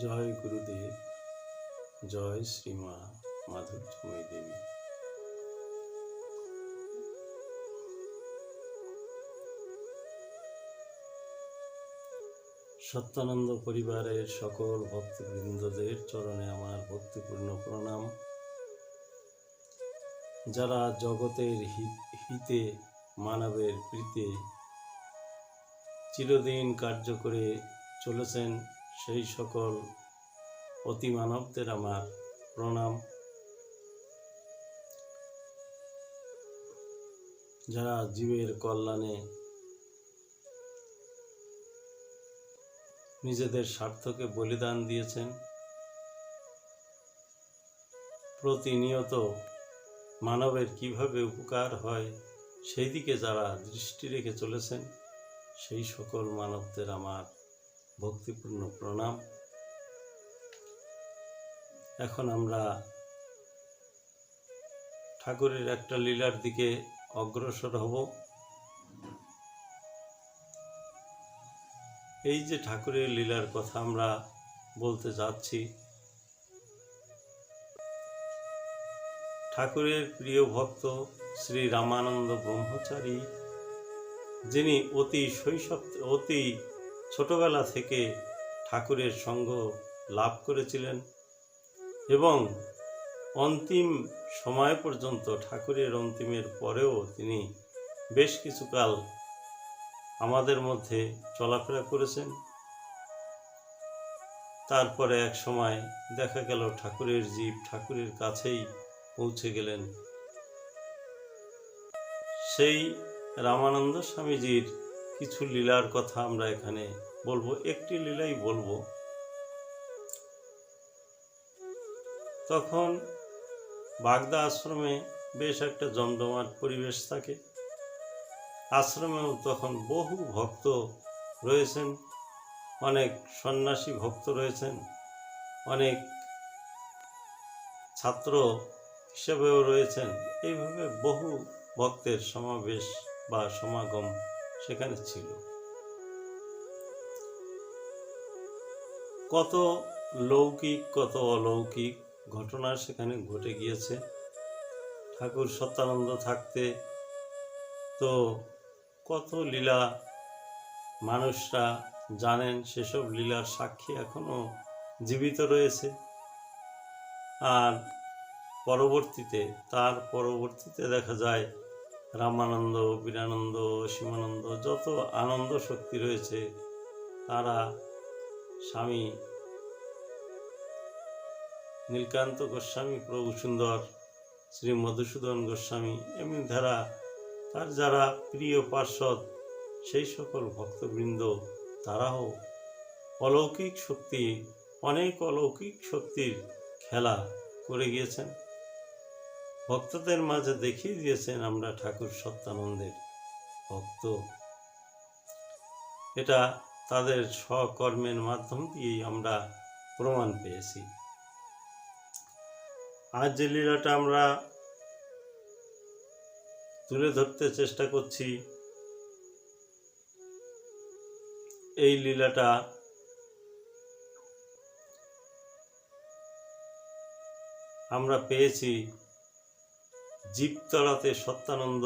জয় গুরুদেব, জয় শ্রীমা মাধুর্যময়ী দেবী। সত্যানন্দ পরিবারের সকল ভক্তবৃন্দদের চরণে আমার ভক্তিপূর্ণ প্রণাম। যারা জগতের হিতে, মানবের প্রীতে, চিরদিন কার্য করে চলেছেন সেই সকল অতি মানবদের আমার প্রণাম। যারা জীবের কল্যাণে নিজেদের স্বার্থকে বলিদান দিয়েছেন, প্রতিনিয়ত মানবের কীভাবে উপকার হয় সেই দিকে যারা দৃষ্টি রেখে চলেছেন, সেই সকল মানবদের আমার ভক্তিপূর্ণ প্রণাম। এখন আমরা ঠাকুরের একটা লীলার দিকে অগ্রসর হব। এই যে ঠাকুরের লীলার কথা আমরা বলতে যাচ্ছি, ঠাকুরের প্রিয় ভক্ত শ্রী রামানন্দ ব্রহ্মচারী, যিনি অতি শৈশব, অতি ছোটবেলা থেকে ঠাকুরের সঙ্গ লাভ করেছিলেন এবং অন্তিম সময় পর্যন্ত ঠাকুরের অন্তিমের পরেও তিনি বেশ কিছুকাল আমাদের মধ্যে চলাফেরা করেছেন। তারপরে এক সময় দেখা গেল ঠাকুরের জীব ঠাকুরের কাছেই পৌঁছে গেলেন। সেই রামানন্দ স্বামীজির কিছু লীলার কথা আমরা এখানে বলব, একটি লীলাই বলব। তখন বাগদা আশ্রমে বেশ একটা জমজমাট পরিবেশ থাকে। আশ্রমেও তখন বহু ভক্ত রয়েছেন, অনেক সন্ন্যাসী ভক্ত রয়েছেন, অনেক ছাত্র হিসেবেও রয়েছেন। এইভাবে বহু ভক্তের সমাবেশ বা সমাগম সেখানে ছিল। কত লৌকিক, কত অলৌকিক ঘটনা সেখানে ঘটে গিয়েছে। ঠাকুর সত্যানন্দ থাকতে তো কত লীলা মানুষরা জানেন, সেসব লীলার সাক্ষী এখনও জীবিত রয়েছে। আর পরবর্তীতে, তার পরবর্তীতে দেখা যায় রামানন্দ, বীরানন্দ, সীমানন্দ, যত আনন্দ শক্তি রয়েছে, তারা স্বামী নীলকান্ত গোস্বামী প্রভু সুন্দর শ্রী মধুসূদন গোস্বামী এমনি ধারা তার যারা প্রিয় পার্ষদ সেই সকল ভক্তবৃন্দ, তারাও অলৌকিক শক্তি, অনেক অলৌকিক শক্তির খেলা করে গিয়েছেন। ভক্তদের মাঝে দেখিয়ে দিয়েছেন আমরা ঠাকুর সত্যানন্দের ভক্ত। এটা তাদের স্বকর্মের মাধ্যম দিয়েই আমরা প্রমাণ পেয়েছি। আজ যে লীলাটা আমরা তুলে ধরতে চেষ্টা করছি, এই লীলাটা আমরা পেয়েছি জীবতলাতে সত্যানন্দ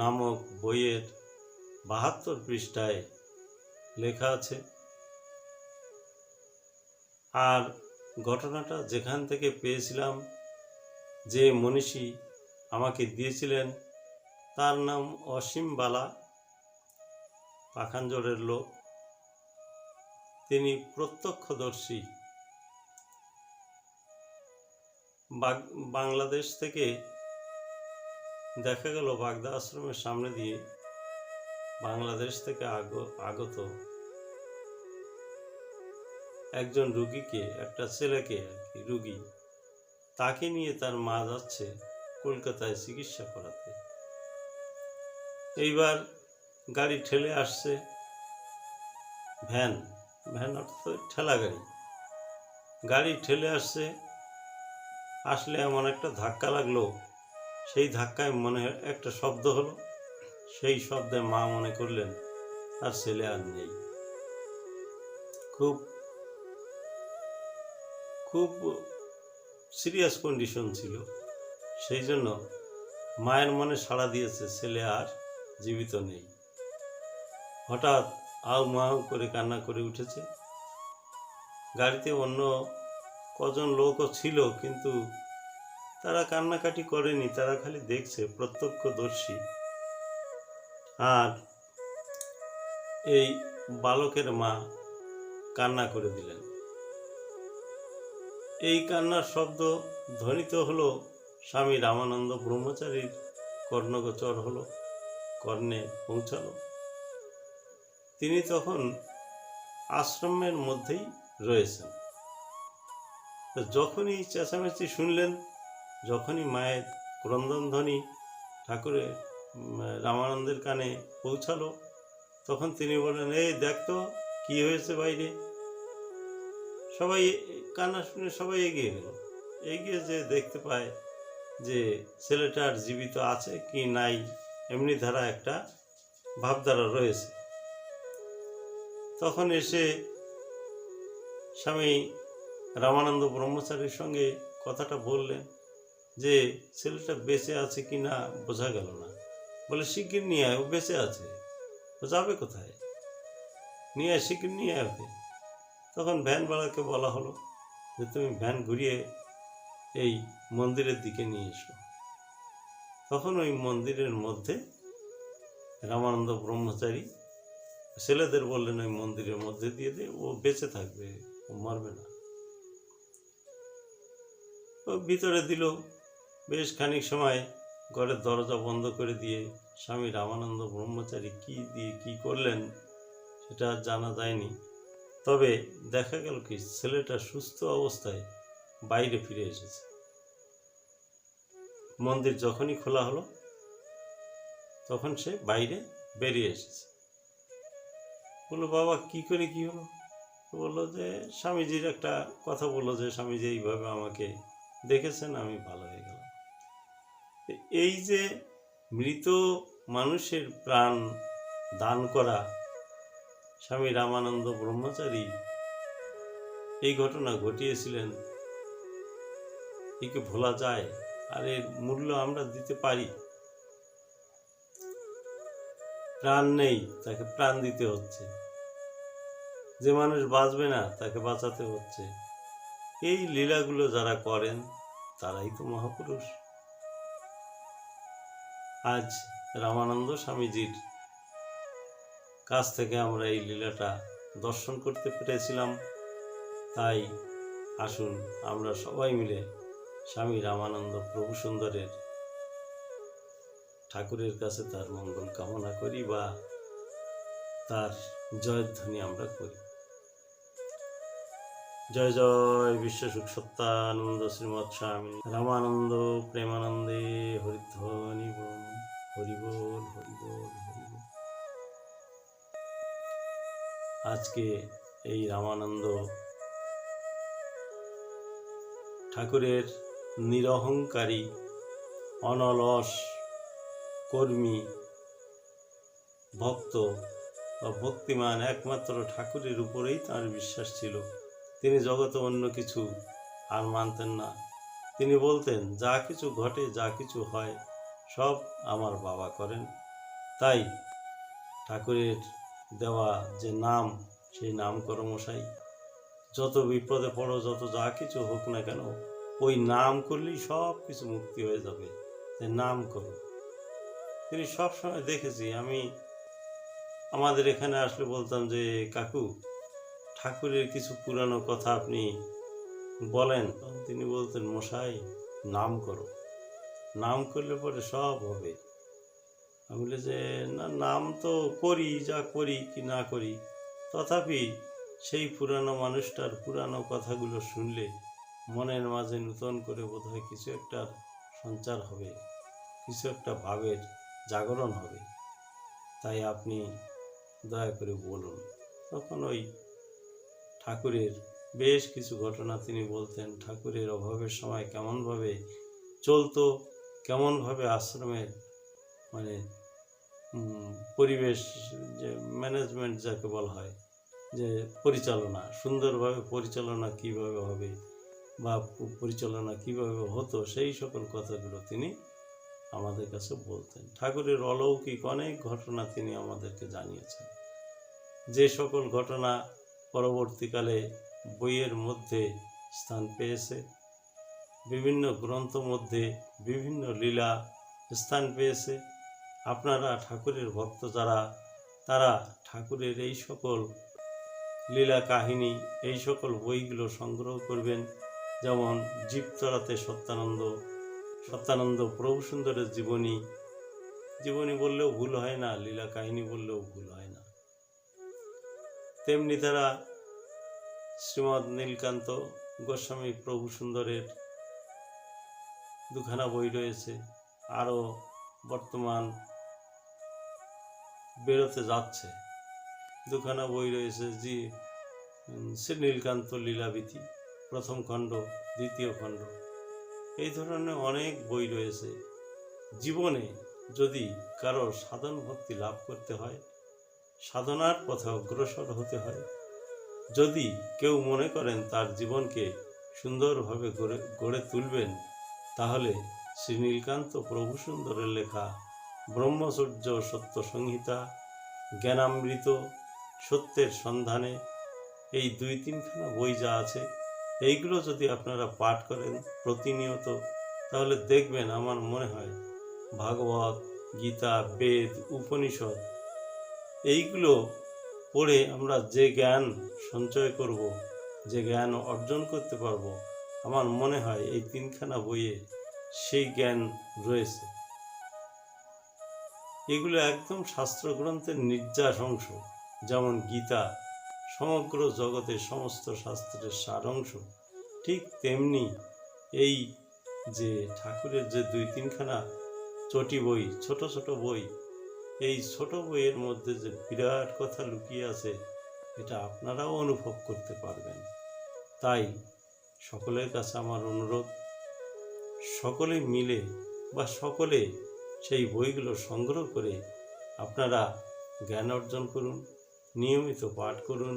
নামক বইয়ের বাহাত্তর পৃষ্ঠায়। লেখা আছে। আর ঘটনাটা যেখান থেকে পেয়েছিলাম, যে মনীষী আমাকে দিয়েছিলেন, তার নাম অসীম বালা পাখানজোড়ের লোক। তিনি প্রত্যক্ষদর্শী। বাংলাদেশ থেকে দেখা গেল বাগদা আশ্রমের সামনে দিয়ে বাংলাদেশ থেকে আগ- আগত একজন রুগীকে, একটা ছেলেকে আর কি, রুগী। তাকে নিয়ে তার মা যাচ্ছে কলকাতায় চিকিৎসা করাতে। এইবার গাড়ি ঠেলে আসছে ভ্যান। ভ্যান অর্থাৎ ঠেলা গাড়ি। গাড়ি ঠেলে আসছে, আসলে এমন একটা ধাক্কা লাগল। সেই ধাক্কায় মনে একটা শব্দ হলো। সেই শব্দে মা মনে করলেন, আর ছেলে আর নেই। খুব খুব সিরিয়াস কন্ডিশন ছিল। সেই জন্য মায়ের মনে সাড়া দিয়েছে, ছেলে আর জীবিত নেই। হঠাৎ আউ মাউ করে কান্না করে উঠেছে। গাড়িতে অন্য কজন লোকও ছিল, কিন্তু তারা কান্নাকাটি করেনি, তারা খালি দেখছে, প্রত্যক্ষদর্শী। আর এই বালকের মা কান্না করে দিলেন। এই কান্নার শব্দ ধ্বনিত হলো স্বামী রামানন্দ ব্রহ্মচারীর, কর্ণগোচর হলো, কর্ণে পৌঁছালো। তিনি তখন আশ্রমের মধ্যেই রয়েছেন। যখনই চেঁচামেচি শুনলেন, যখনই মায়ের ক্রন্দনধ্বনি ঠাকুরের রামানন্দের কানে পৌঁছালো। তখন তিনি বললেন, এই দেখ তো, কী হয়েছে বাইরে? সবাই কান্না শুনে সবাই এগিয়ে গেল। এগিয়ে যে দেখতে পায় যে ছেলেটার জীবিত আছে কি নাই, এমনি ধারা একটা ভাবধারা রয়েছে। তখন এসে স্বামী রামানন্দ ব্রহ্মচারীর সঙ্গে কথাটা বললেন যে, ছেলেটা বেঁচে আছে কি না, বোঝা গেল না। বলে, শিগগির নিয়ে আয়, ও বেঁচে আছে। ও যাবে কোথায়? নিয়ে আয়, শিগগির নিয়ে আয় ওকে। তখন ভ্যানওয়ালাকে বলা হলো যে, তুমি ভ্যান ঘুরিয়ে এই মন্দিরের দিকে নিয়ে এসো। তখন ওই মন্দিরের মধ্যে রামানন্দ ব্রহ্মচারী ছেলেদের বললেন, ওই মন্দিরের মধ্যে দিয়ে দে, ও বেঁচে থাকবে, ও মরবে না। ও ভিতরে দিল, বেশ খানিক সময় ঘরের দরজা বন্ধ করে দিয়ে স্বামী রামানন্দ ব্রহ্মচারী কি দিয়ে কি করলেন সেটা জানা যায়নি। তবে দেখা গেল কি, ছেলেটা সুস্থ অবস্থায় বাইরে ফিরে এসেছে। মন্দির যখনই খোলা হলো, তখন সে বাইরে বেরিয়ে এসেছে। বলল, বাবা, কি করে কি হলো? বলল যে, স্বামীজির একটা কথা বলল যে, স্বামীজি এইভাবে আমাকে দেখেছেন, আমি ভালো হয়ে গেলাম। এই যে মৃত মানুষের প্রাণ দান করা স্বামী রামানন্দ ব্রহ্মচারী এই ঘটনা ঘটিয়েছিলেন। একে ভোলা যায়, আর এর মূল্য আমরা দিতে পারি। প্রাণ নেই, তাকে প্রাণ দিতে হচ্ছে। যে মানুষ বাঁচবে না, তাকে বাঁচাতে হচ্ছে। এই লীলাগুলো যারা করেন, তারাই তো মহাপুরুষ। আজ রামানন্দ স্বামীজির কাছ থেকে আমরা এই লীলাটা দর্শন করতে পেরেছিলাম। তাই আসুন আমরা সবাই মিলে স্বামী রামানন্দ প্রভু সুন্দরের ঠাকুরের কাছে তার মঙ্গল কামনা করি বা তার জয়ধ্বনি আমরা করি। জয় জয় বিশ্ব সুখ সত্যানন্দ শ্রীমৎ স্বামী রামানন্দ প্রেমানন্দে হরিধ্বনি হরিবোল হরিবোল হরিবোল। আজকে এই রামানন্দ ঠাকুরের নিরহংকারী, অনলস কর্মী, ভক্ত বা ভক্তিমান একমাত্র ঠাকুরের উপরেই তার বিশ্বাস ছিল। তিনি জগতে অন্য কিছু আর মানতেন না। তিনি বলতেন, যা কিছু ঘটে, যা কিছু হয় সব আমার বাবা করেন। তাই ঠাকুরের দেওয়া যে নাম, সেই নাম করো মশাই যত বিপদে পড়ো, যত যা কিছু হোক না কেন, ওই নাম করলেই সব কিছু মুক্তি হয়ে যাবে। যে নাম করো তিনি সব সময় দেখেছি, আমি আমাদের এখানে আসলে বলতাম যে, কাকু, ঠাকুরের কিছু পুরানো কথা আপনি বলেন। তিনি বলতেন, মশাই, নাম করো। নাম করলে পরে সব হবে। আমি বলি যে, না, নাম তো করি, যা করি কি না করি। তথাপি সেই পুরানো মানুষটার পুরানো কথাগুলো শুনলে মনের মাঝে নূতন করে বোধহয় কিছু একটা সঞ্চার হবে, কিছু একটা ভাবের জাগরণ হবে। তাই আপনি দয়া করে বলুন। তখন ওই ঠাকুরের বেশ কিছু ঘটনা তিনি বলতেন। ঠাকুরের অভাবের সময় কেমনভাবে চলতো কেমনভাবে আশ্রমের মানে পরিবেশ যে ম্যানেজমেন্ট যাকে বলা হয়, যে পরিচালনা, সুন্দরভাবে পরিচালনা কীভাবে হবে বা পরিচালনা কীভাবে হতো, সেই সকল কথাগুলো তিনি আমাদের কাছে বলতেন। ঠাকুরের অলৌকিক অনেক ঘটনা তিনি আমাদেরকে জানিয়েছেন। যে সকল ঘটনা পরবর্তীকালে বইয়ের মধ্যে স্থান পেয়েছে। বিভিন্ন গ্রন্থ মধ্যে বিভিন্ন লীলা স্থান পেয়েছে। আপনারা ঠাকুরের ভক্ত যারা, তারা ঠাকুরের এই সকল লীলা কাহিনী, এই সকল বইগুলো সংগ্রহ করবেন। যেমন জীবতরাতে সত্যানন্দ সত্যানন্দ প্রভু সুন্দরের জীবনী। জীবনী বললেও ভুল হয় না, লীলা কাহিনী বললেও ভুল হয় না। তেমনি তারা শ্রীমদ নীলকান্ত গোস্বামী প্রভু সুন্দরের দুখানা বই রয়েছে। আরও বর্তমান বেরোতে যাচ্ছে। দুখানা বই রয়েছে জি শ্রী নীলকান্ত লীলাবীতি, প্রথম খণ্ড, দ্বিতীয় খণ্ড। এই ধরনের অনেক বই রয়েছে। জীবনে যদি কারও সাধন ভক্তি লাভ করতে হয়, সাধনার পথে অগ্রসর হতে হয়। যদি কেউ মনে করেন তার জীবনকে সুন্দরভাবে গড়ে গড়ে তুলবেন তাহলে শ্রী নীলকান্ত প্রভুসুন্দরের লেখা ব্রহ্মচর্য সত্য সংহিতা, জ্ঞানামৃত, সত্যের সন্ধানে এই দুই তিনখানা বই যা আছে, এইগুলো যদি আপনারা পাঠ করেন প্রতিনিয়ত, তাহলে দেখবেন আমার মনে হয় ভাগবত, গীতা, বেদ, উপনিষদ, এইগুলো পড়ে আমরা যে জ্ঞান সঞ্চয় করব, যে জ্ঞান অর্জন করতে পারব আমার মনে হয় এই তিনখানা বইয়ে সেই জ্ঞান রয়েছে। এগুলো একদম শাস্ত্রগ্রন্থের নির্যাস অংশ, যেমন গীতা, সমগ্র জগতের সমস্ত শাস্ত্রের সার অংশ। ঠিক তেমনি এই যে ঠাকুরের যে দুই তিনখানা চটি বই, ছোট ছোট বই, এই ছোট বইয়ের মধ্যে যে বিরাট কথা লুকিয়ে আছে, এটা আপনারাও অনুভব করতে পারবেন। তাই সকলের কাছে আমার অনুরোধ। সকলে মিলে বা সকলে সেই বইগুলো সংগ্রহ করে আপনারা জ্ঞান অর্জন করুন, নিয়মিত পাঠ করুন।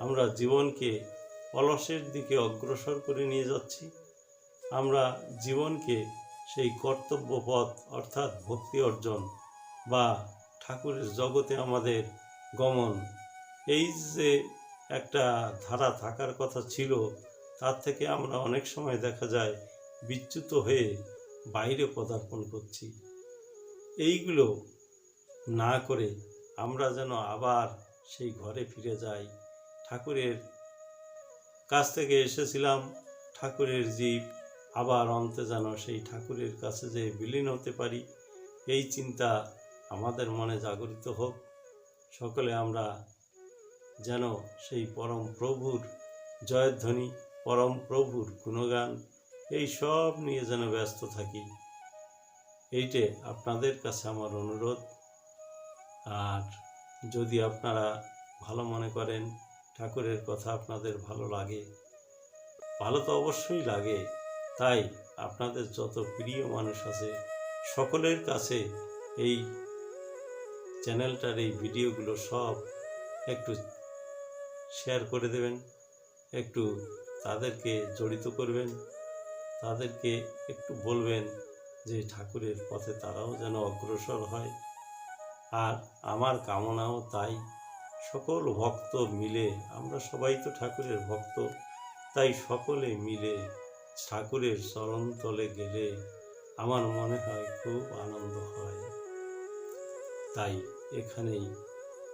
আমরা জীবনকে অলসের দিকে অগ্রসর করে নিয়ে যাচ্ছি। আমরা জীবনকে সেই কর্তব্য পথ অর্থাৎ ভক্তি অর্জন বা ঠাকুরের জগতে আমাদের গমন। এই যে একটা ধারা থাকার কথা ছিল তার থেকে আমরা অনেক সময় দেখা যায় বিচ্যুত হয়ে বাইরে পদার্পণ করছি। এইগুলো না করে আমরা যেন আবার সেই ঘরে ফিরে যাই। ঠাকুরের কাছ থেকে এসেছিলাম, ঠাকুরের জীব, আবার অন্তে যেন সেই ঠাকুরের কাছে যে বিলীন হতে পারি। এই চিন্তা আমাদের মনে জাগরিত হোক। সকলে আমরা যেন সেই পরম প্রভুর জয়ধ্বনি পরম প্রভুর গুণগান, এই সব নিয়ে যেন ব্যস্ত থাকি। এইটে আপনাদের কাছে আমার অনুরোধ। আর যদি আপনারা ভালো মনে করেন, ঠাকুরের কথা আপনাদের ভালো লাগে, ভালো তো অবশ্যই লাগে, তাই আপনাদের যত প্রিয় মানুষ আছে, সকলের কাছে এই চ্যানেলটার এই ভিডিওগুলো সব একটু শেয়ার করে দেবেন, একটু তাদেরকে জড়িত করবেন, তাদেরকে একটু বলবেন যে ঠাকুরের পথে তারাও যেন অগ্রসর হয়। আর আমার কামনাও তাই। সকল ভক্ত মিলে, আমরা সবাই তো ঠাকুরের ভক্ত, তাই সকলে মিলে ঠাকুরের চরণতলে গেলে আমার মনে হয় খুব আনন্দ হয়। তাই এখানেই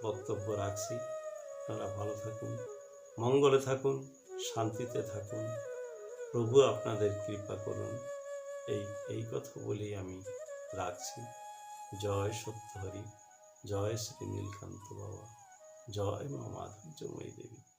বক্তব্য রাখছি। আপনারা ভালো থাকুন, মঙ্গলে থাকুন। শান্তিতে থাকুন। প্রভু আপনাদের কৃপা করুন। এই এই কথা বলেই আমি রাখছি। জয় সত্যহরি, জয় শ্রী নীলকান্ত বাবা, জয় মা মাধুর্যময়ী দেবী।